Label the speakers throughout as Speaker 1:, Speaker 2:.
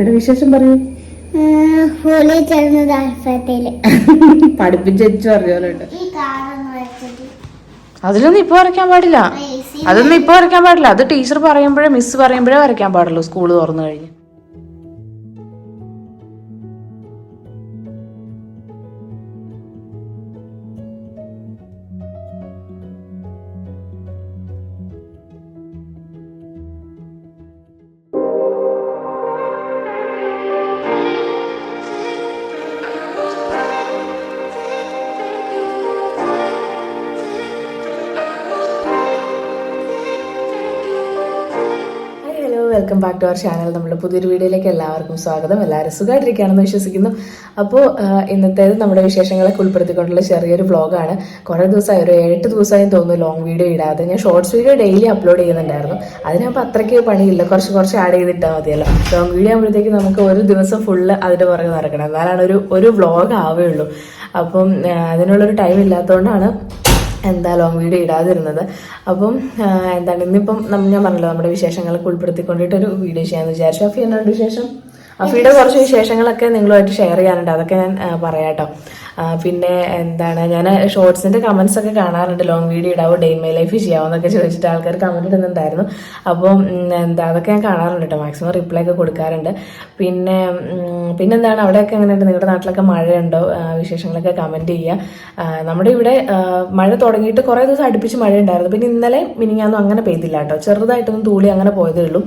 Speaker 1: റാഫിയുടെ വിശേഷം പറയൂ.
Speaker 2: ഹോളി ചേർന്നത്
Speaker 1: പഠിപ്പിച്ച് അതിലൊന്നും ഇപ്പൊ വരയ്ക്കാൻ പാടില്ല. അതൊന്നും ഇപ്പൊ വരയ്ക്കാൻ പാടില്ല. അത് ടീച്ചർ പറയുമ്പോഴേ മിസ് പറയുമ്പോഴേ വരയ്ക്കാൻ പാടുള്ളൂ സ്കൂൾ തുറന്നു കഴിഞ്ഞ്. Welcome back to our channel. നമ്മുടെ പുതിയൊരു വീഡിയോയിലേക്ക് എല്ലാവർക്കും സ്വാഗതം. എല്ലാവരും സുഖമായിട്ടിരിക്കുകയാണെന്ന് വിശ്വസിക്കുന്നു. അപ്പോൾ ഇന്നത്തേത് നമ്മുടെ വിശേഷങ്ങളൊക്കെ ഉൾപ്പെടുത്തിക്കൊണ്ടുള്ള ചെറിയൊരു വ്ളോഗാണ്. കുറേ ദിവസമായി ഒരു എട്ട് ദിവസമായി തോന്നുന്നു ലോങ് വീഡിയോ ഇടാതെ. ഞാൻ ഷോർട്സ് വീഡിയോ ഡെയിലി അപ്ലോഡ് ചെയ്യുന്നുണ്ടായിരുന്നു. അതിനപ്പോൾ അത്രയ്ക്ക് പണിയില്ല. കുറച്ച് കുറച്ച് ആഡ് ചെയ്തിട്ടാൽ മതിയല്ലോ. ലോങ് വീഡിയോ ആകുമ്പോഴത്തേക്ക് നമുക്ക് ഒരു ദിവസം ഫുള്ള് അതിന്റെ പുറകെ നടക്കണം. എന്നാലാണ് ഒരു ഒരു വ്ളോഗ് ആവുകയുള്ളൂ. അപ്പം അതിനുള്ളൊരു ടൈം ഇല്ലാത്തതുകൊണ്ടാണ് എന്താ ലോങ് വീഡിയോ ഇടാതിരുന്നത്. അപ്പം എന്താണ് ഇന്നിപ്പം ഞാൻ പറഞ്ഞല്ലോ നമ്മുടെ വിശേഷങ്ങളൊക്കെ ഉൾപ്പെടുത്തിക്കൊണ്ടിട്ടൊരു വീഡിയോ ചെയ്യാമെന്ന് വിചാരിച്ചു. അപ്പോൾ എന്നാണ് വിശേഷം? അഫിയുടെ കുറച്ച് വിശേഷങ്ങളൊക്കെ നിങ്ങളുമായിട്ട് ഷെയർ ചെയ്യാനുണ്ട്. അതൊക്കെ ഞാൻ പറയാട്ടോ. പിന്നെ എന്താണ് ഞാൻ ഷോർട്സിന്റെ കമന്റ്സ് ഒക്കെ കാണാറുണ്ട്. ലോങ് വീഡിയോ ഇടാവോ ഡേ മൈ ലൈഫ് ചെയ്യാവോ എന്നൊക്കെ ചോദിച്ചിട്ട് ആൾക്കാർ കമന്റ് ഇടുന്നുണ്ടായിരുന്നു. അപ്പോൾ എന്താ അതൊക്കെ ഞാൻ കാണാറുണ്ട് കേട്ടോ മാക്സിമം റിപ്ലൈ ഒക്കെ കൊടുക്കാറുണ്ട്. പിന്നെ പിന്നെന്താണ് അവിടെയൊക്കെ എങ്ങനെയുണ്ട്? നിങ്ങളുടെ നാട്ടിലൊക്കെ മഴയുണ്ടോ? വിശേഷങ്ങളൊക്കെ കമന്റ് ചെയ്യുക. നമ്മുടെ ഇവിടെ മഴ തുടങ്ങിയിട്ട് കുറേ ദിവസം അടുപ്പിച്ച് മഴ ഉണ്ടായിരുന്നു പിന്നെ ഇന്നലെ മിനിങ്ങാന്നും അങ്ങനെ പെയ്തില്ല കേട്ടോ ചെറുതായിട്ടൊന്നും തൂളി അങ്ങനെ പോയതേ ഉള്ളൂ.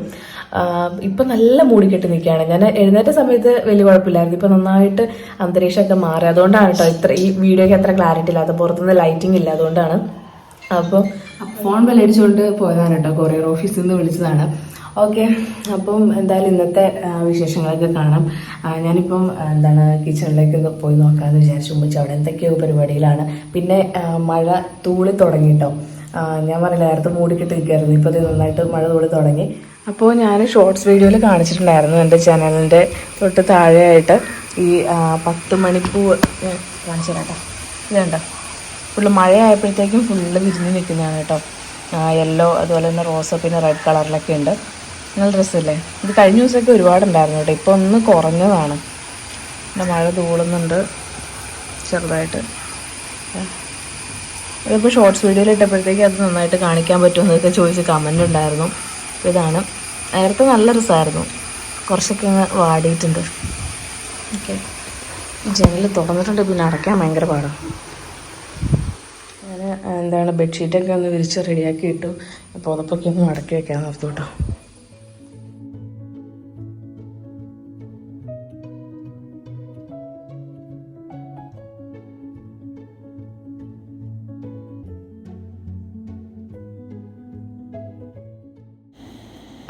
Speaker 1: ഇപ്പൊ നല്ല മൂടിക്കെട്ടി നിൽക്കുകയാണ്. ഞാൻ എഴുന്നേറ്റ സമയത്ത് വലിയ കുഴപ്പമില്ലായിരുന്നു. ഇപ്പൊ നന്നായിട്ട് അന്തരീക്ഷമൊക്കെ മാറി. അതുകൊണ്ടാണ് കേട്ടോ ഇത്ര ഈ വീഡിയോയ്ക്ക് അത്ര ക്ലാരിറ്റി ഇല്ലാത്ത പുറത്തുനിന്ന് ലൈറ്റിംഗ് ഇല്ല. അതുകൊണ്ടാണ്. അപ്പോൾ ഫോൺ ബെല്ലടിച്ചുകൊണ്ട് പോയതാണ് കേട്ടോ. കൊറിയർ ഓഫീസിൽ നിന്ന് വിളിച്ചതാണ്. ഓക്കെ അപ്പം എന്തായാലും ഇന്നത്തെ വിശേഷങ്ങളൊക്കെ കാണാം. ഞാനിപ്പം എന്താണ് കിച്ചണിലേക്ക് പോയി നോക്കാമെന്ന് വിചാരിച്ചു. മുമ്പ് അവിടെ എന്തൊക്കെയോ പരിപാടിയിലാണ് പിന്നെ മഴ തൂളി തുടങ്ങി കേട്ടോ. ആ, ഞാൻ പറഞ്ഞില്ല നേരത്തെ മൂടിക്കിട്ട് നിൽക്കായിരുന്നു ഇപ്പോൾ നന്നായിട്ട് മഴ കൂടി തുടങ്ങി. അപ്പോൾ ഞാൻ ഷോർട്സ് വീഡിയോയിൽ കാണിച്ചിട്ടുണ്ടായിരുന്നു എന്റെ ചാനലിന്റെ തൊട്ട് താഴെയായിട്ട് ഈ പത്ത് മണിപ്പൂവ് ഞാൻ കാണിച്ചു കേട്ടോ. ഇതുണ്ടോ ഫുള്ള് മഴയായപ്പോഴത്തേക്കും ഫുള്ള് വിരിഞ്ഞ് നിൽക്കുന്നതാണ് കേട്ടോ. യെല്ലോ അതുപോലെ തന്നെ റോസ് പിന്നെ റെഡ് കളറിലൊക്കെ ഉണ്ട്. നല്ല ഡ്രസ്സല്ലേ ഇത് കഴിഞ്ഞ ദിവസമൊക്കെ ഒരുപാടുണ്ടായിരുന്നു കേട്ടോ. ഇപ്പോൾ ഒന്ന് കുറഞ്ഞതാണ്. എന്റെ മഴ തൂളുന്നുണ്ട് ചെറുതായിട്ട്. ഇതിപ്പോൾ ഷോർട്സ് വീഡിയോയിൽ ഇട്ടപ്പോഴത്തേക്ക് അത് നന്നായിട്ട് കാണിക്കാൻ പറ്റുമെന്നൊക്കെ ചോദിച്ച് കമന്റ് ഉണ്ടായിരുന്നു. ഇതാണ്. നേരത്തെ നല്ല രസമായിരുന്നു. കുറച്ചൊക്കെ അങ്ങ് വാടിയിട്ടുണ്ട്. ഓക്കെ ജനൽ തുറന്നിട്ടുണ്ട്. പിന്നെ അടയ്ക്കാൻ ഭയങ്കര പാടാണ് ഞാൻ എന്താണ് ബെഡ്ഷീറ്റൊക്കെ ഒന്ന് വിരിച്ച് റെഡിയാക്കി ഇട്ടു. പുതപ്പൊക്കെ ഒന്ന് അടക്കി വെക്കാൻ ഓർത്തു കേട്ടോ.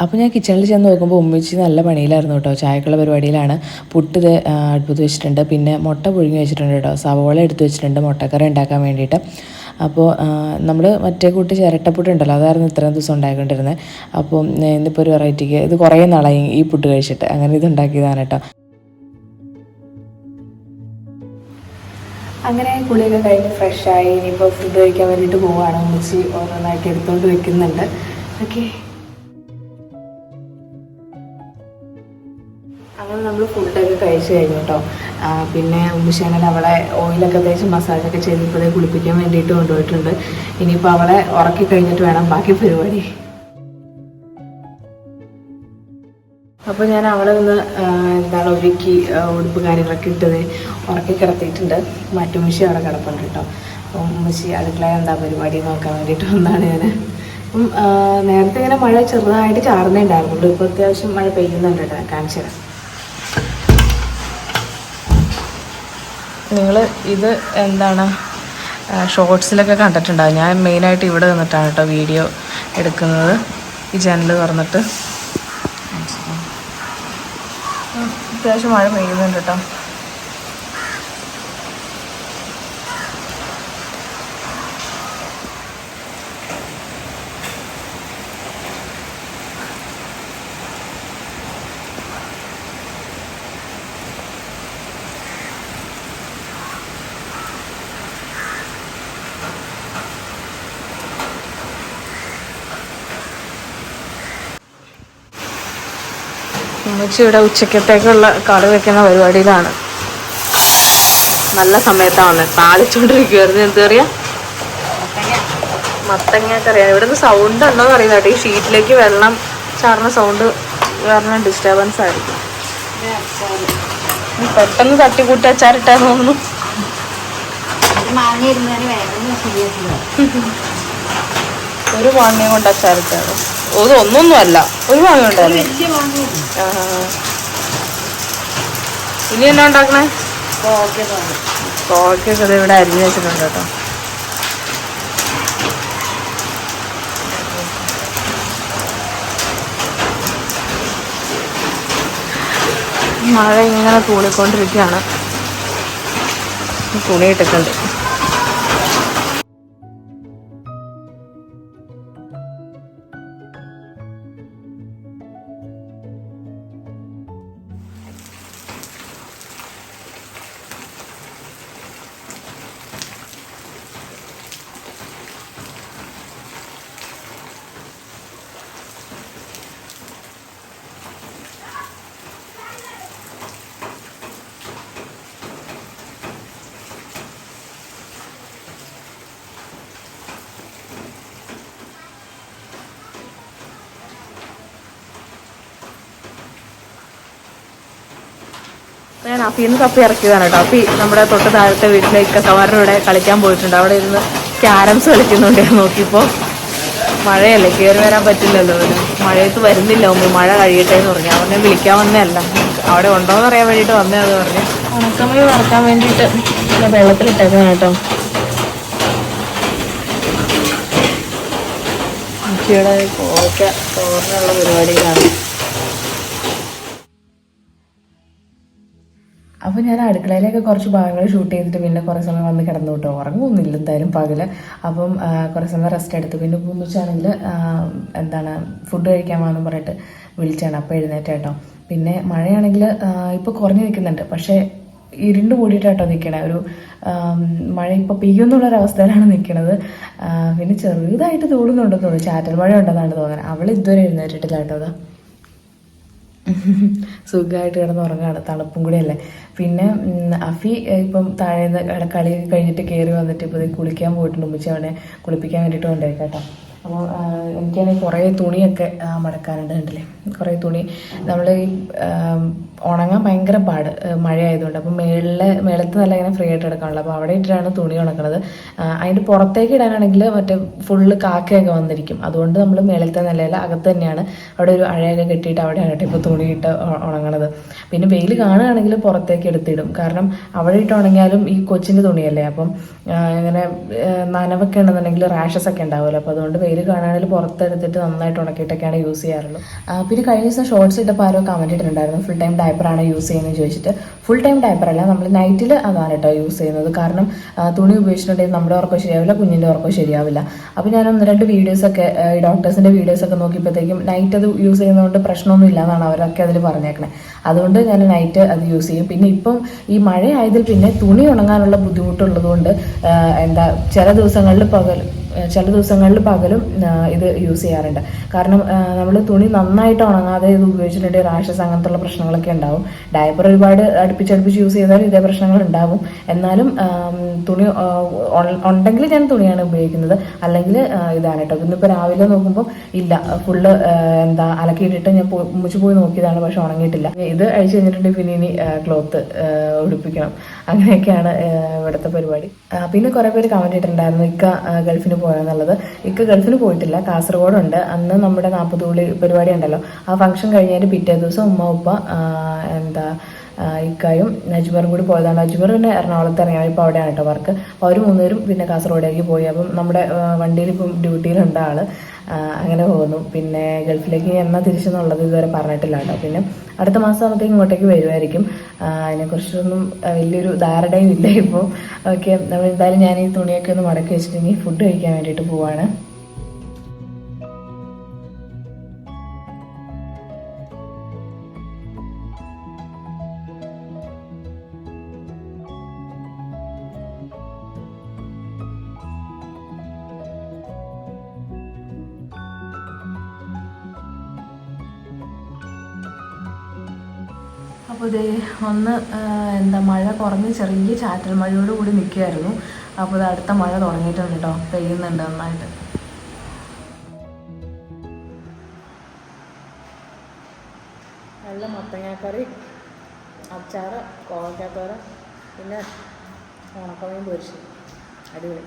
Speaker 1: അപ്പോൾ ഞാൻ കിച്ചണിൽ ചെന്ന് നോക്കുമ്പോൾ ഉമ്മച്ചി നല്ല പണിയിലായിരുന്നു കേട്ടോ. ചായക്കുള്ള പരിപാടിയിലാണ്. പുട്ട് അടുപ്പത്ത് വെച്ചിട്ടുണ്ട്. പിന്നെ മുട്ട പുഴുങ്ങി വെച്ചിട്ടുണ്ട് കേട്ടോ. സവോള എടുത്ത് വെച്ചിട്ടുണ്ട് മുട്ടക്കറി ഉണ്ടാക്കാൻ വേണ്ടിയിട്ട്. അപ്പോൾ നമ്മൾ മറ്റേ കൂട്ടി ചിരട്ടപ്പുട്ട് ഉണ്ടല്ലോ അതായിരുന്നു ഇത്രയും ദിവസം ഉണ്ടാക്കിക്കൊണ്ടിരുന്നത് അപ്പോൾ ഇന്നിപ്പോൾ ഒരു വെറൈറ്റിക്ക് ഇത് കുറേ നാളായി ഈ പുട്ട് കഴിച്ചിട്ട്. അങ്ങനെ ഇത് ഉണ്ടാക്കിയതാണ് കേട്ടോ. അങ്ങനെ കുളിയൊക്കെ കഴിഞ്ഞ് ഫ്രഷായി ഇനിയിപ്പോൾ ഫുഡ് കഴിക്കാൻ വേണ്ടിയിട്ട് പോവുകയാണ് ഉമ്മച്ചി ഓരോന്നായിട്ട് എടുത്തുകൊണ്ട് വെക്കുന്നുണ്ട്. ഓക്കെ നമ്മൾ ഫുഡൊക്കെ കഴിച്ചു കഴിഞ്ഞു കേട്ടോ പിന്നെ ഉമ്മിശേനൽ അവളെ ഓയിലൊക്കെ തേച്ച് മസാജൊക്കെ ചെയ്ത് ഇപ്പോഴേ കുളിപ്പിക്കാൻ വേണ്ടിയിട്ട് കൊണ്ടുപോയിട്ടുണ്ട്. ഇനിയിപ്പോൾ അവളെ ഉറക്കി കഴിഞ്ഞിട്ട് വേണം ബാക്കി പരിപാടി. അപ്പോൾ ഞാൻ അവളെ ഒന്ന് എന്താണ് ഒരുക്കി ഉടുപ്പ് കാര്യങ്ങളൊക്കെ ഇട്ടത് ഉറക്കി കിടത്തിയിട്ടുണ്ട്. മറ്റുമിശി അവിടെ കിടപ്പുണ്ട് കേട്ടോ അപ്പം ഉമ്മച്ചി അടുക്കള എന്താ പരിപാടി നോക്കാൻ വേണ്ടിയിട്ട് വന്നാണ് ഞാൻ അപ്പം നേരത്തെ ഇങ്ങനെ മഴ ചെറുതായിട്ട് ചാർന്നേ ഉണ്ടായിരുന്നുള്ളൂ ഇപ്പോൾ അത്യാവശ്യം മഴ പെയ്യുന്നുണ്ട് കേട്ടോ കാണിച്ചു തരാം. നിങ്ങൾ ഇത് എന്താണ് ഷോർട്സിലൊക്കെ കണ്ടിട്ടുണ്ടാവും. ഞാൻ മെയിനായിട്ട് ഇവിടെ നിന്നിട്ടാണ് കേട്ടോ വീഡിയോ എടുക്കുന്നത്. ഈ ജനൽ തുറന്നിട്ട്. അത്യാവശ്യം മഴ പെയ്യുന്നുണ്ട് കേട്ടോ ഉമ്മച്ചി ഇവിടെ ഉച്ചക്കത്തേക്കുള്ള കറി വെക്കുന്ന പരിപാടിയിലാണ്. നല്ല സമയത്താണ് താളിച്ചോണ്ടിരിക്കുവായിരുന്നു. എന്ത് പറയാ മത്തങ്ങ കറിയാണ് ഇവിടെ നിന്ന് സൗണ്ട് ഉണ്ടോന്ന് അറിയില്ല കേട്ടോ. ഈ ഷീറ്റിലേക്ക് വെള്ളം ചാടുന്ന സൗണ്ട് കാരണം ഡിസ്റ്റർബൻസ് ആയിരിക്കും. പെട്ടെന്ന് തട്ടിക്കൂട്ടി അച്ചാറിട്ടാ തോന്നുന്നു. ഒരു മാങ്ങയും കൊണ്ട് അച്ചാറിട്ടാണ്. ഇത് ഒന്നൊന്നും അല്ല. ഒരു മാങ്ങ ഉണ്ടായിരുന്നു. ഇനി എന്നാ ഉണ്ടാക്കണേ? കോവയ്ക്കൊക്കെ ഇത് ഇവിടെ അരിഞ്ഞു വെച്ചിട്ടുണ്ട് കേട്ടോ. മഴ ഇങ്ങനെ തൂളിക്കൊണ്ടിരിക്കുകയാണ്. തുണി ഞാൻ അഫീന്ന് കപ്പി ഇറക്കിയതാണ് കേട്ടോ. അപ്പി നമ്മുടെ തൊട്ട് താഴത്തെ വീട്ടിലേക്ക് സവാറിന്റെ ഇവിടെ കളിക്കാൻ പോയിട്ടുണ്ട്. അവിടെ ഇരുന്ന് ക്യാരംസ് കളിക്കുന്നുണ്ട് ഞാൻ നോക്കിയപ്പോൾ മഴയല്ലേ? കയറി വരാൻ പറ്റില്ലല്ലോ. അവന് മഴയത്ത് വരുന്നില്ല. മുമ്പ് മഴ കഴിയട്ടെ എന്ന് പറഞ്ഞു അവനെ വിളിക്കാൻ വന്നതല്ല. അവിടെ ഉണ്ടോ എന്ന് അറിയാൻ വേണ്ടിയിട്ട് വന്നേ അത് പറഞ്ഞു. ഉണക്കമീൻ വറക്കാൻ വേണ്ടിയിട്ട് വെള്ളത്തിലിട്ടേക്കാണ് കേട്ടോ. ഉച്ചയുടെ കോവയ്ക്ക തോറിനുള്ള പരിപാടിയിലാണ് അപ്പോൾ ഞാൻ അടുക്കളയിലൊക്കെ കുറച്ച് ഭാഗങ്ങൾ ഷൂട്ട് ചെയ്തിട്ട് പിന്നെ കുറേ സമയം വന്ന് കിടന്നു കേട്ടോ ഉറങ്ങുന്നില്ല എന്തായാലും പകൽ. അപ്പം കുറെ സമയം റെസ്റ്റ് എടുത്തു. പിന്നെ പൂന്നുവെച്ചാണെങ്കിൽ എന്താണ് ഫുഡ് കഴിക്കാൻ വന്നു പറഞ്ഞിട്ട് വിളിച്ചാണ്. അപ്പോൾ എഴുന്നേറ്റ പിന്നെ മഴയാണെങ്കിൽ ഇപ്പോൾ കുറഞ്ഞു നിൽക്കുന്നുണ്ട്. പക്ഷേ ഇരുണ്ട് കൂടിയിട്ടാട്ടോ നിൽക്കണേ ഒരു മഴ ഇപ്പോൾ പെയ്യുന്നുള്ളൊരവസ്ഥയിലാണ് നിൽക്കണത് ആ, പിന്നെ ചെറുതായിട്ട് തോടുന്നുണ്ടെന്ന് തോന്നുന്നു. ചാറ്റൽ മഴ ഉണ്ടെന്നാണ് തോന്നുന്നത് അവൾ ഇതുവരെ എഴുന്നേറ്റിട്ടില്ല കേട്ടോ സുഖമായിട്ട് കിടന്നുറങ്ങാണ് തണുപ്പും കൂടെ അല്ലേ പിന്നെ അഫി ഇപ്പം താഴേന്ന് കളി കഴിഞ്ഞിട്ട് കയറി വന്നിട്ട് ഇപ്പോൾ കുളിക്കാൻ പോയിട്ടുണ്ട്. ഉമ്മച്ചി കുളിപ്പിക്കാൻ വേണ്ടിയിട്ട് കൊണ്ടുപോയി കേട്ടോ അപ്പോൾ എനിക്കാണെങ്കിൽ കുറേ തുണിയൊക്കെ മടക്കാനുണ്ട് കണ്ടില്ലേ? കുറേ തുണി. നമ്മൾ ഈ ഉണങ്ങാൻ ഭയങ്കര പാട് മഴ മഴയായതുകൊണ്ട്. അപ്പോൾ മേളിലെ മേളത്ത് നല്ല ഇങ്ങനെ ഫ്രീ ആയിട്ട് എടുക്കാനുള്ളത് അപ്പോൾ അവിടെ ഇട്ടിട്ടാണ് തുണി ഉണക്കണത്. അതിന്റെ പുറത്തേക്ക് ഇടാനാണെങ്കിൽ മറ്റേ ഫുള്ള് കാക്കയൊക്കെ വന്നിരിക്കും. അതുകൊണ്ട് നമ്മൾ മേളത്തെ നിലയിൽ അകത്ത് തന്നെയാണ് അവിടെ ഒരു അഴയൊക്കെ കെട്ടിയിട്ട് അവിടെയാണ് കേട്ടോ ഇപ്പോൾ തുണി ഇട്ട് ഉണങ്ങണത്. പിന്നെ വെയിൽ കാണുകയാണെങ്കിൽ പുറത്തേക്ക് എടുത്തിടും. കാരണം അവിടെ ഇട്ട് ഉണങ്ങിയാലും ഈ കൊച്ചിന്റെ തുണിയല്ലേ? അപ്പം ഇങ്ങനെ നനവൊക്കെ ഉണ്ടെന്നുണ്ടെങ്കിൽ റാഷസ് ഒക്കെ ഉണ്ടാവുമല്ലോ. അപ്പോൾ അതുകൊണ്ട് വെയിൽ കാണുകയാണെങ്കിൽ പുറത്തെടുത്തിട്ട് നന്നായിട്ട് ഉണക്കിയിട്ടൊക്കെയാണ് യൂസ് ചെയ്യാറുള്ളൂ. പിന്നെ കഴിഞ്ഞ ദിവസം ഷോർട്സ് ഇട്ടപ്പോൾ ആരോ കമന്റ് ഇട്ടിട്ടുണ്ടായിരുന്നു ഫുൾ ടൈം ഡയപ്പറാണ് യൂസ് ചെയ്യുന്നത് ചോദിച്ചിട്ട്. ഫുൾ ടൈം ഡയപ്പറല്ല നമ്മൾ നൈറ്റിൽ അതാണ് കേട്ടോ യൂസ് ചെയ്യുന്നത്. കാരണം തുണി ഉപയോഗിച്ചിട്ടുണ്ടെങ്കിൽ നമ്മുടെ ഉറക്കം ശരിയാവില്ല കുഞ്ഞിന്റെ ഉറക്കം ശരിയാവില്ല. അപ്പോൾ ഞാൻ ഒന്ന് രണ്ട് വീഡിയോസൊക്കെ ഡോക്ടേഴ്സിന്റെ വീഡിയോസൊക്കെ നോക്കിയപ്പോഴത്തേക്കും നൈറ്റ് അത് യൂസ് ചെയ്യുന്നതുകൊണ്ട് പ്രശ്നമൊന്നും ഇല്ല എന്നാണ് അവരൊക്കെ അതിൽ പറഞ്ഞേക്കണേ. അതുകൊണ്ട് ഞാൻ നൈറ്റ് അത് യൂസ് ചെയ്യും. പിന്നെ ഇപ്പം ഈ മഴയായതിൽ പിന്നെ തുണി ഉണങ്ങാനുള്ള ബുദ്ധിമുട്ടുള്ളതുകൊണ്ട് എന്താ ചില ദിവസങ്ങളിൽ പകൽ ചില ദിവസങ്ങളിൽ പകലും ഇത് യൂസ് ചെയ്യാറുണ്ട്. കാരണം നമ്മൾ തുണി നന്നായിട്ട് ഉണങ്ങാതെ ഇത് ഉപയോഗിച്ചിട്ടുണ്ടെങ്കിൽ റാഷസ് അങ്ങനത്തുള്ള പ്രശ്നങ്ങളൊക്കെ ഉണ്ടാവും. ഡയപ്പർ ഒരുപാട് അടുപ്പിച്ചടുപ്പിച്ച് യൂസ് ചെയ്താൽ ഇതേ പ്രശ്നങ്ങൾ ഉണ്ടാവും. എന്നാലും തുണി ഉണ്ടെങ്കിൽ ഞാൻ തുണിയാണ് ഉപയോഗിക്കുന്നത്. അല്ലെങ്കിൽ ഇതാണ് കേട്ടോ. ഇന്നിപ്പോൾ രാവിലെ നോക്കുമ്പോൾ ഇല്ല. ഫുള്ള് എന്താ അലക്കിയിട്ടിട്ട് ഞാൻ മുച്ചു പോയി നോക്കിയതാണ് പക്ഷെ ഉണങ്ങിയിട്ടില്ല. ഇത് അഴിച്ചു കഴിഞ്ഞിട്ടുണ്ടെങ്കിൽ പിന്നെ ഇനി ക്ലോത്ത് ഉടുപ്പിക്കണം. അങ്ങനെയൊക്കെയാണ് ഇവിടുത്തെ പരിപാടി. പിന്നെ കുറെ പേര് കമന്റ് ഇട്ടിട്ടുണ്ടായിരുന്നു ഇക്ക ഗൾഫിന് പോയെന്നുള്ളത് ഇക്ക ഗൾഫിന് പോയിട്ടില്ല കാസർഗോഡുണ്ട് അന്ന് നമ്മുടെ നാൽപ്പത് തുള്ളി പരിപാടി ഉണ്ടല്ലോ ആ ഫംഗ്ഷൻ കഴിഞ്ഞതിന്റെ പിറ്റേ ദിവസം ഉമ്മ ഉപ്പ എന്താ ഇക്കായും അജ്മറും കൂടി പോയതാണ്. അജ്മർ പിന്നെ എറണാകുളത്ത് ഇറങ്ങിയാൽ ഇപ്പോൾ അവിടെയാണ് കേട്ടോ വർക്ക് അപ്പോൾ അവർ മൂന്നുപേരും പിന്നെ കാസർഗോഡേക്ക് പോയി. അപ്പം നമ്മുടെ വണ്ടിയിൽ ഇപ്പം ഡ്യൂട്ടിയിലുണ്ട് ആൾ. അങ്ങനെ പോകുന്നു. പിന്നെ ഗൾഫിലേക്ക് എന്ന തിരിച്ചെന്നുള്ളത് ഇതുവരെ പറഞ്ഞിട്ടില്ല കേട്ടോ. പിന്നെ അടുത്ത മാസം ആകുമ്പോഴത്തേക്ക് ഇങ്ങോട്ടേക്ക് വരുമായിരിക്കും. അതിനെക്കുറിച്ചൊന്നും വലിയൊരു ധാരണയും ഇല്ല ഇപ്പോൾ ഓക്കെ നമ്മൾ എന്തായാലും ഞാൻ ഈ തുണിയൊക്കെ ഒന്ന് മടക്കി വെച്ചിട്ടുണ്ടെങ്കിൽ ഫുഡ് കഴിക്കാൻ വേണ്ടിയിട്ട് പോവാണ്. അപ്പോൾ ഇതേ ഒന്ന് എന്താ മഴ കുറഞ്ഞ് ചെറിയ ചാറ്റൽ മഴയോട് കൂടി നിൽക്കുമായിരുന്നു അപ്പോൾ ഇത് അടുത്ത മഴ തുടങ്ങിയിട്ടുണ്ട് കേട്ടോ. പെയ്യുന്നുണ്ട് നന്നായിട്ട്. നല്ല മത്തങ്ങാക്കറി അച്ചാറ് കോവക്കാത്തോര പിന്നെ ഉണക്കമീൻ പൊരിച്ചു അടിപൊളി.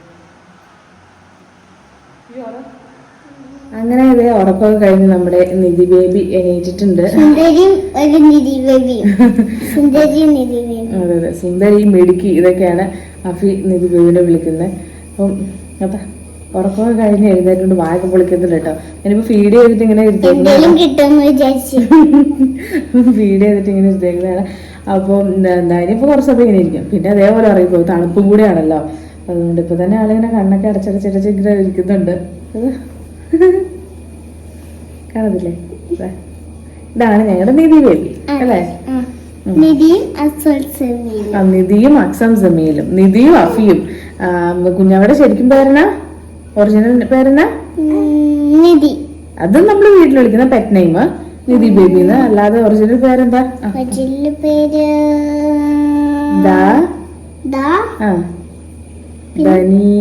Speaker 1: അങ്ങനെ ഇത് ഉറക്കമൊക്കെ കഴിഞ്ഞ് നമ്മുടെ നിധി ബേബി എണീറ്റിട്ടുണ്ട്. അതെ അതെ. സുന്ദരി മിടുക്കി ഇതൊക്കെയാണ് അഫി നിധി ബേബിനെ വിളിക്കുന്നത്. അപ്പം അതാ ഉറക്കമൊക്കെ കഴിഞ്ഞ് എഴുന്നേറ്റുകൊണ്ട് വായൊക്കെ പൊളിക്കുന്നുണ്ട് കേട്ടോ. ഞാനിപ്പോ ഫീഡ് ചെയ്തിട്ട് ഇങ്ങനെ ഫീഡ് ചെയ്തിട്ട് ഇങ്ങനെ ഇരുത്തേക്കുന്നതാണ്. അപ്പോൾ എന്താ ഇനിയിപ്പോൾ കുറച്ച് സമയം ഇങ്ങനെ ഇരിക്കും. പിന്നെ അതേപോലെ അറിയിപ്പോ തണുപ്പും കൂടെയാണല്ലോ. അതുകൊണ്ട് ഇപ്പൊ തന്നെ ആളിങ്ങനെ കണ്ണൊക്കെ അടച്ചടച്ചടച്ച് ഇങ്ങനെ ഇരിക്കുന്നുണ്ട്. കാണത്തില്ലേ ഇതാണ് ഞങ്ങളുടെ നിധി ബേബി അല്ലേ?
Speaker 2: നിധിയും
Speaker 1: അക്സം സമീലും. നിധിയും അഫിയും. കുഞ്ഞവിടെ ശരിക്കും പേരെന്നാ? ഒറിജിനൽ പേരെന്നാ?
Speaker 2: നിധി.
Speaker 1: അത് നമ്മൾ വീട്ടിൽ വിളിക്കുന്ന പെറ്റ് നെയിം നിധി ബേബി എന്ന് അല്ലാതെ ഒറിജിനൽ പേരെന്താ? ആ,
Speaker 2: പേര്
Speaker 1: ദാ.
Speaker 2: ദാ.
Speaker 1: ആ. ധനി.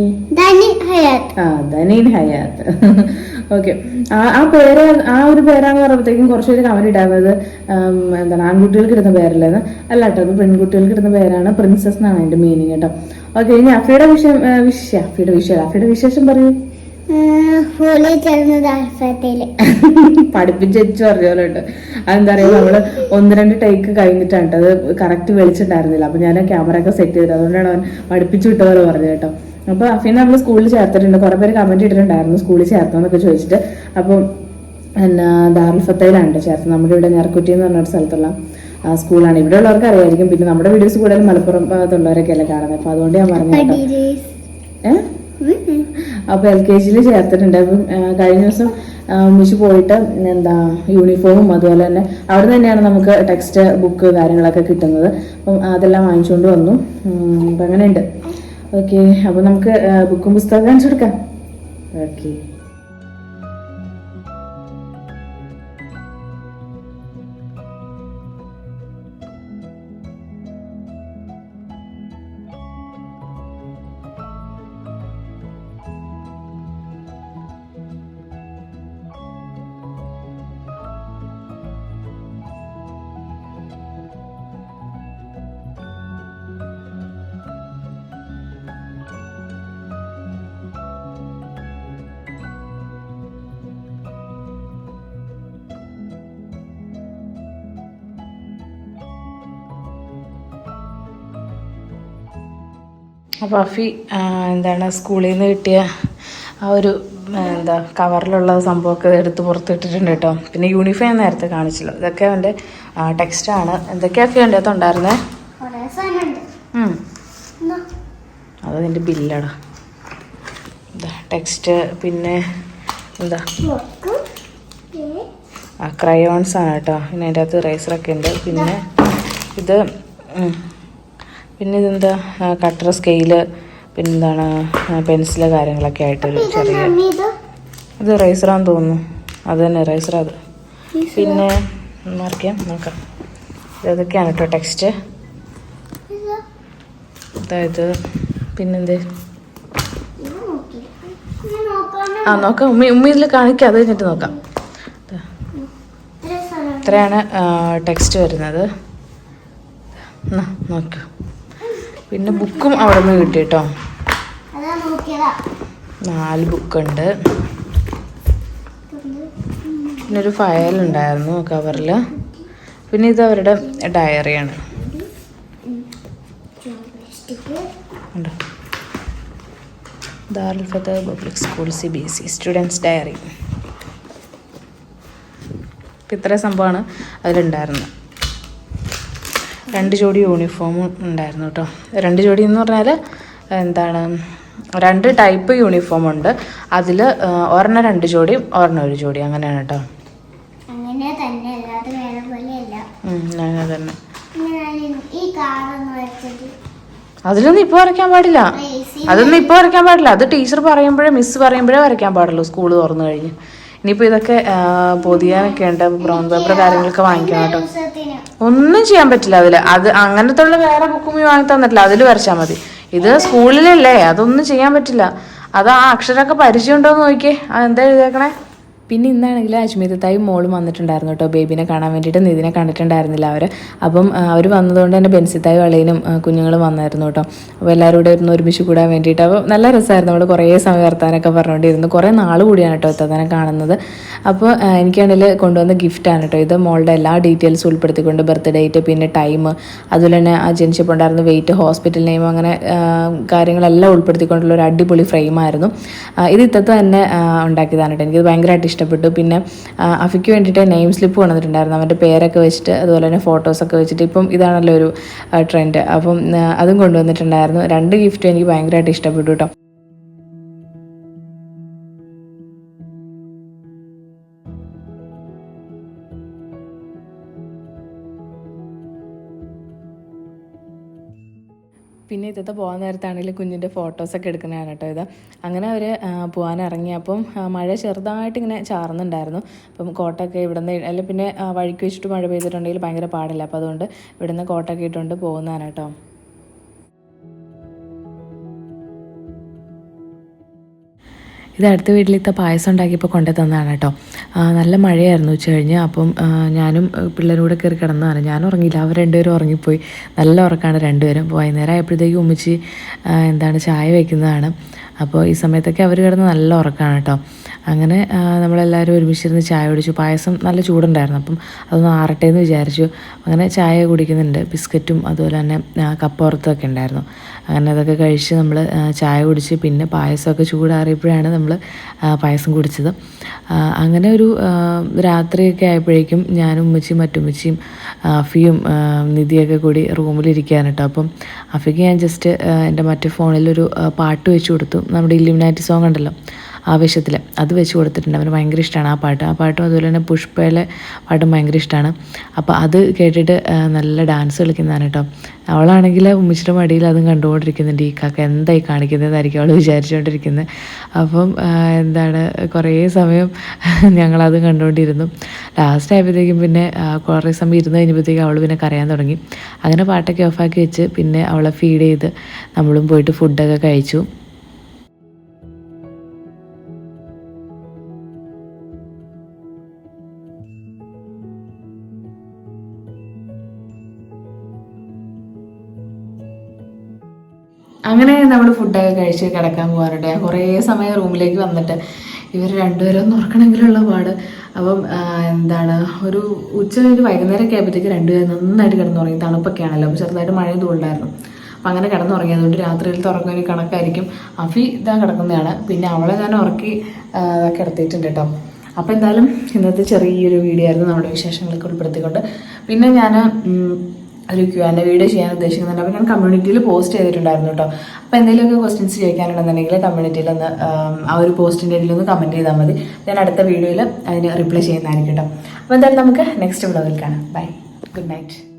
Speaker 1: ആ ധനീൻ ഹയാത്ത്. ഓക്കെ. ആ ആ പേര് ആ ഒരു പേരാന്ന് പറയുമ്പോഴത്തേക്കും കുറച്ചുപേര് കമന്റ് ഇടാവുന്നത് എന്താണ് ആൺകുട്ടികൾക്ക് ഇടുന്ന പേരല്ലേന്ന് അല്ല കേട്ടോ അത് പെൺകുട്ടികൾക്ക് ഇടുന്ന പേരാണ് പ്രിൻസസ് എന്നാണ് അതിന്റെ മീനിങ് കേട്ടോ. ഓക്കെ ഇനി അഫിയുടെ വിഷയം വിഷയ അഫിയുടെ വിഷയം അഫിയുടെ വിശേഷം പറയൂ. പഠിപ്പിച്ച് വെച്ച് പറഞ്ഞ പോലെ ഉണ്ട്. അതെന്താ പറയുക നമ്മൾ ഒന്ന് രണ്ട് ടേക്ക് കഴിഞ്ഞിട്ടാണ് ട്ടോ. അത് കറക്റ്റ് വെളിച്ചിട്ടുണ്ടായിരുന്നില്ല. അപ്പൊ ഞാൻ ക്യാമറ ഒക്കെ സെറ്റ് ചെയ്തത് അതുകൊണ്ടാണ് അവൻ പഠിപ്പിച്ചു വിട്ട പോലെ പറഞ്ഞത് കേട്ടോ. അപ്പൊ അഫീനെ നമ്മൾ സ്കൂളിൽ ചേർത്തിട്ടുണ്ട്. കുറെ പേര് കമന്റ് ഇട്ടിട്ടുണ്ടായിരുന്നു. സ്കൂളിൽ ചേർത്തോന്നൊക്കെ ചോദിച്ചിട്ട്. അപ്പം എന്നാ ദാറുൽഫത്തയിലാണ് ചേർത്തത്. നമ്മുടെ ഇവിടെ നെർക്കുറ്റി എന്ന് പറഞ്ഞ ഒരു സ്ഥലത്തുള്ള സ്കൂളാണ് ഇവിടെ ഉള്ളവർക്ക് അറിയായിരിക്കും. പിന്നെ നമ്മുടെ വീഡിയോസ് കൂടുതൽ മലപ്പുറം ഭാഗത്തുള്ളവരൊക്കെ അല്ലേ കാണുന്നത്. അപ്പൊ അതുകൊണ്ട് ഞാൻ പറഞ്ഞു കേട്ടോ. ഏഹ് അപ്പൊ എൽ കെ ജിയിൽ ചേർത്തിട്ടുണ്ട്. അപ്പം കഴിഞ്ഞ ദിവസം ഉമ്മിച്ച് പോയിട്ട് എന്താ യൂണിഫോമും അതുപോലെ തന്നെ അവിടെ തന്നെയാണ് നമുക്ക് ടെക്സ്റ്റ് ബുക്ക് കാര്യങ്ങളൊക്കെ കിട്ടുന്നത്. അപ്പം അതെല്ലാം വാങ്ങിച്ചുകൊണ്ട് വന്നു. അപ്പം അങ്ങനെയുണ്ട്. ഓക്കെ അപ്പൊ നമുക്ക് ബുക്കും പുസ്തകം കാണിച്ചു കൊടുക്കാം. ഓക്കെ അപ്പോൾ അഫി എന്താണ് സ്കൂളിൽ നിന്ന് കിട്ടിയ ആ ഒരു എന്താ കവറിലുള്ള സംഭവമൊക്കെ എടുത്ത് പുറത്തിട്ടിട്ടുണ്ട് കേട്ടോ. പിന്നെ യൂണിഫോം നേരത്തെ കാണിച്ചല്ലോ. ഇതൊക്കെ അവന്റെ ടെക്സ്റ്റാണ് ആണ്. അഫി എന്റെ അകത്ത് ഉണ്ടായിരുന്നേ
Speaker 2: കൊറേ സാധനമുണ്ട്.
Speaker 1: ഉം.
Speaker 2: എന്നാ,
Speaker 1: അത് അതിന്റെ ബില്ലടാ. ടെക്സ്റ്റ് പിന്നെ എന്താ? ആ ക്രയോൺസ് ആണ് കേട്ടോ. പിന്നെ അതിന്റെ അകത്ത് റൈസറൊക്കെ ഉണ്ട്. പിന്നെ ഇത്. പിന്നെ ഇതെന്താ കട്ടർ സ്കെയിൽ പിന്നെന്താണ് പെൻസിൽ കാര്യങ്ങളൊക്കെ ആയിട്ടൊരു ചെറിയ
Speaker 2: ഇത്?
Speaker 1: റൈസറാന്ന് തോന്നുന്നു. അത് തന്നെ റൈസർ അത്. പിന്നെ മാർക്കാം നോക്കാം. ഇതൊക്കെയാണ് കേട്ടോ ടെക്സ്റ്റ് അതായത് പിന്നെന്തേ? ആ നോക്കാം. ഉമ്മി ഉമ്മി ഇതിൽ കാണിക്കാം. അത് കഴിഞ്ഞിട്ട് നോക്കാം. ഇത്രയാണ് ടെക്സ്റ്റ് വരുന്നത്. നോക്കൂ. പിന്നെ ബുക്കും അവിടെ നിന്ന് കിട്ടി കേട്ടോ നാല് ബുക്കുണ്ട്. പിന്നെ ഒരു ഫയൽ ഉണ്ടായിരുന്നു കവറിൽ പിന്നെ ഇത് അവരുടെ ഡയറിയാണ് Darul public school C B S E students diary ഇത്ര സംഭവമാണ് അതിലുണ്ടായിരുന്നത്. രണ്ട് ജോഡി യൂണിഫോമും ഉണ്ടായിരുന്നു കേട്ടോ രണ്ട് ജോഡി എന്ന് പറഞ്ഞാൽ എന്താണ് രണ്ട് ടൈപ്പ് യൂണിഫോം ഉണ്ട്. അതിൽ ഒരെണ്ണം രണ്ട് ജോഡിയും ഒരെണ്ണം ഒരു ജോഡി അങ്ങനെയാണ് കേട്ടോ
Speaker 2: അങ്ങനെ തന്നെ
Speaker 1: അതിലൊന്നും ഇപ്പോൾ വരയ്ക്കാൻ പാടില്ല. അതൊന്നും ഇപ്പോൾ വരയ്ക്കാൻ പാടില്ല. അത് ടീച്ചർ പറയുമ്പോഴേ മിസ് പറയുമ്പോഴേ വരയ്ക്കാൻ പാടുള്ളൂ സ്കൂൾ തുറന്നു കഴിഞ്ഞ്. ഇനിയിപ്പോൾ ഇതൊക്കെ പൊതിയാനൊക്കെ ഉണ്ട് ബ്രൗൺ പേപ്പർ കാര്യങ്ങളൊക്കെ വാങ്ങിക്കണം കേട്ടോ ഒന്നും ചെയ്യാൻ പറ്റില്ല അതിൽ. അത് അങ്ങനത്തെ ഉള്ള വേറെ ബുക്കും വാങ്ങി തന്നിട്ടില്ല. അതിൽ വരച്ചാൽ മതി. ഇത് സ്കൂളിലല്ലേ അതൊന്നും ചെയ്യാൻ പറ്റില്ല. അത് ആ അക്ഷരമൊക്കെ പരിചയം ഉണ്ടോ എന്ന് നോക്കിയേ. അത് എന്താ എഴുതിയേക്കണേ? പിന്നെ ഇന്നാണെങ്കിൽ അശ്മിതത്തായും മോളും വന്നിട്ടുണ്ടായിരുന്നു കേട്ടോ. ബേബിനെ കാണാൻ വേണ്ടിയിട്ട് നിതിനെ കണ്ടിട്ടുണ്ടായിരുന്നില്ല അവർ അപ്പം അവർ വന്നതുകൊണ്ട് തന്നെ ബെൻസിത്തായും അളയിനും കുഞ്ഞുങ്ങളും വന്നായിരുന്നു കേട്ടോ. അപ്പോൾ എല്ലാവരും കൂടെ ഇരുന്ന് ഒരുമിച്ച് കൂടാൻ വേണ്ടിയിട്ട്. അപ്പോൾ നല്ല രസമായിരുന്നു. നമ്മൾ കുറേ സമയം വർത്താനൊക്കെ പറഞ്ഞുകൊണ്ടിരുന്നു. കുറേ നാൾ കൂടിയാണ് കേട്ടോ ഇത്തന്നെ കാണുന്നത്. അപ്പോൾ എനിക്കാണെങ്കിൽ കൊണ്ടുവന്ന ഗിഫ്റ്റാണ് കേട്ടോ. ഇത് മോളുടെ എല്ലാ ഡീറ്റെയിൽസും ഉൾപ്പെടുത്തിക്കൊണ്ട് ബർത്ത് ഡേറ്റ് പിന്നെ ടൈം അതുപോലെ തന്നെ ആ ജനിച്ചപ്പോൾ ഉണ്ടായിരുന്ന വെയിറ്റ് ഹോസ്പിറ്റൽ നെയിം അങ്ങനെ കാര്യങ്ങളെല്ലാം ഉൾപ്പെടുത്തിക്കൊണ്ടുള്ള ഒരു അടിപൊളി ഫ്രെയിമായിരുന്നു. ഇത് ഇത്തത്ത് തന്നെ ഉണ്ടാക്കിയതാണ് കേട്ടോ. എനിക്കത് ഭയങ്കരമായിട്ട് ഇഷ്ടപ്പെട്ടു. പിന്നെ അഫിക്ക് വേണ്ടിയിട്ട് നെയിം സ്ലിപ്പ് കൊണ്ടുവന്നിട്ടുണ്ടായിരുന്നു. അവന്റെ പേരൊക്കെ വെച്ചിട്ട് അതുപോലെ തന്നെ ഫോട്ടോസൊക്കെ വെച്ചിട്ട് ഇപ്പം ഇതാണല്ലോ ഒരു ട്രെൻഡ് അപ്പം അതും കൊണ്ടുവന്നിട്ടുണ്ടായിരുന്നു. രണ്ട് ഗിഫ്റ്റും എനിക്ക് ഭയങ്കരമായിട്ട് ഇഷ്ടപ്പെട്ടു കേട്ടോ പിന്നെ ഇതത്തെ പോകാൻ നേരത്താണെങ്കിൽ കുഞ്ഞിന്റെ ഫോട്ടോസൊക്കെ എടുക്കുന്നതാണ് കേട്ടോ ഇത്. അങ്ങനെ അവർ പോകാൻ ഇറങ്ങി. അപ്പം മഴ ചെറുതായിട്ട് ഇങ്ങനെ ചാർന്നുണ്ടായിരുന്നു അപ്പം കോട്ടൊക്കെ ഇവിടെ നിന്ന് അല്ല പിന്നെ വഴിക്ക് വെച്ചിട്ട് മഴ പെയ്തിട്ടുണ്ടെങ്കിൽ ഭയങ്കര പാടില്ല. അപ്പോൾ അതുകൊണ്ട് ഇവിടുന്ന് കോട്ടൊക്കെ ഇട്ടുകൊണ്ട് പോകുന്നതാണ് കേട്ടോ. ഇത് അടുത്ത വീട്ടിലത്തെ പായസം ഉണ്ടാക്കിയപ്പോൾ കൊണ്ടു തന്നതാണ് കേട്ടോ. നല്ല മഴയായിരുന്നു ഉച്ച കഴിഞ്ഞ്. അപ്പം ഞാനും പിള്ളേരൂടെ കയറി കിടന്നതാണ്. ഞാൻ ഉറങ്ങിയില്ല. അവർ രണ്ടുപേരും ഉറങ്ങിപ്പോയി. നല്ല ഉറക്കമാണ് രണ്ടുപേരും. അപ്പോൾ വൈകുന്നേരം ആയപ്പോഴത്തേക്കും ഉമ്മിച്ച് എന്താണ് ചായ വയ്ക്കുന്നതാണ്. അപ്പോൾ ഈ സമയത്തൊക്കെ അവർ കിടന്ന് നല്ല ഉറക്കമാണ് കേട്ടോ. അങ്ങനെ നമ്മളെല്ലാവരും ഒരുമിച്ചിരുന്ന് ചായ കുടിച്ചു. പായസം നല്ല ചൂടുണ്ടായിരുന്നു. അപ്പം അതൊന്ന് ആറട്ടെ എന്ന് വിചാരിച്ചു. അങ്ങനെ ചായ കുടിക്കുന്നുണ്ട്. ബിസ്ക്കറ്റും അതുപോലെ തന്നെ കപ്പുറത്തൊക്കെ ഉണ്ടായിരുന്നു. അങ്ങനെ അതൊക്കെ കഴിച്ച് നമ്മൾ ചായ കുടിച്ച് പിന്നെ പായസമൊക്കെ ചൂടാറിയപ്പോഴാണ് നമ്മൾ പായസം കുടിച്ചത്. അങ്ങനെ ഒരു രാത്രിയൊക്കെ ആയപ്പോഴേക്കും ഞാനും ഉമ്മച്ചിയും മറ്റുമ്മച്ചിയും അഫിയും നിധിയൊക്കെ കൂടി റൂമിലിരിക്കുകയാണ് കേട്ടോ. അപ്പം അഫിക്ക് ഞാൻ ജസ്റ്റ് എന്റെ മറ്റേ ഫോണിലൊരു പാട്ട് വെച്ച് കൊടുത്തു. നമ്മുടെ ഇല്ലുമിനാറ്റി സോങ് ഉണ്ടല്ലോ. ആവേശത്തിൽ അത് വെച്ച് കൊടുത്തിട്ടുണ്ട്. അവന് ഭയങ്കര ഇഷ്ടമാണ് ആ പാട്ട്. ആ പാട്ടും അതുപോലെ തന്നെ പുഷ്പയിലെ പാട്ടും ഭയങ്കര ഇഷ്ടമാണ് അപ്പോൾ അത് കേട്ടിട്ട് നല്ല ഡാൻസ് കളിക്കുന്നതാണ് കേട്ടോ. അവളാണെങ്കിൽ ഉമ്മിച്ചിയുടെ മടിയിൽ അതും കണ്ടുകൊണ്ടിരിക്കുന്നുണ്ട്. ഈ കാക്ക എന്തായി കാണിക്കുന്നതായിരിക്കും അവൾ വിചാരിച്ചുകൊണ്ടിരിക്കുന്നത് അപ്പം എന്താണ് കുറേ സമയം ഞങ്ങളത് കണ്ടുകൊണ്ടിരുന്നു. ലാസ്റ്റ് ആയപ്പോഴത്തേക്കും പിന്നെ കുറേ സമയം ഇരുന്ന് കഴിഞ്ഞപ്പോഴത്തേക്കും അവൾ പിന്നെ കരയാൻ തുടങ്ങി. അങ്ങനെ പാട്ടൊക്കെ ഓഫാക്കി വെച്ച് പിന്നെ അവളെ ഫീഡ് ചെയ്ത് നമ്മളും പോയിട്ട് ഫുഡൊക്കെ കഴിച്ചു. അങ്ങനെ നമ്മൾ ഫുഡൊക്കെ കഴിച്ച് കിടക്കാൻ പോകാറുണ്ട്. ഞാൻ കുറേ സമയം റൂമിലേക്ക് വന്നിട്ട് ഇവർ രണ്ടുപേരും ഒന്ന് ഉറക്കണമെങ്കിലുള്ള പാട്. അപ്പം എന്താണ് ഒരു ഉച്ച കഴിഞ്ഞ് വൈകുന്നേരമൊക്കെ ആയപ്പോഴത്തേക്ക് രണ്ടുപേരും നന്നായിട്ട് കിടന്നുറങ്ങി. തണുപ്പൊക്കെ ആണല്ലോ അപ്പോൾ ചെറുതായിട്ട് മഴയും തൂണ്ടായിരുന്നു അപ്പം അങ്ങനെ കിടന്നുറങ്ങി അതുകൊണ്ട് രാത്രിയിൽ തുറക്കുന്ന ഒരു കണക്കായിരിക്കും. അഫി ഇതാ കിടക്കുന്നതാണ്. പിന്നെ അവളെ ഞാൻ ഉറക്കി കിടത്തിയിട്ടുണ്ട് കേട്ടോ. അപ്പോൾ എന്തായാലും ഇന്നത്തെ ചെറിയൊരു വീഡിയോ ആയിരുന്നു. നമ്മുടെ വിശേഷങ്ങളൊക്കെ ഉൾപ്പെടുത്തിക്കൊണ്ട്. പിന്നെ ഞാൻ ഒരു ക്യു ആൻഡ് വീഡിയോ ചെയ്യാൻ ഉദ്ദേശിക്കുന്നുണ്ട്. അപ്പോൾ ഞാൻ കമ്മ്യൂണിറ്റിയിൽ പോസ്റ്റ് ചെയ്തിട്ടുണ്ടായിരുന്നു കേട്ടോ അപ്പോൾ എന്തെങ്കിലുമൊക്കെ ക്വസ്റ്റ്യൻസ് ചോദിക്കാനുണ്ടെന്നുണ്ടെങ്കിൽ കമ്മ്യൂണിറ്റിയിൽ ഒന്ന് ആ ഒരു പോസ്റ്റിന്റെ ഇടയിൽ ഒന്ന് കമന്റ് ചെയ്താൽ മതി. ഞാൻ അടുത്ത വീഡിയോയിൽ അതിന് റിപ്ലൈ ചെയ്യുന്നതായിരിക്കും കേട്ടോ അപ്പോൾ എന്തായാലും നമുക്ക് നെക്സ്റ്റ് വ്ലോഗിൽ കാണാം. Bye good night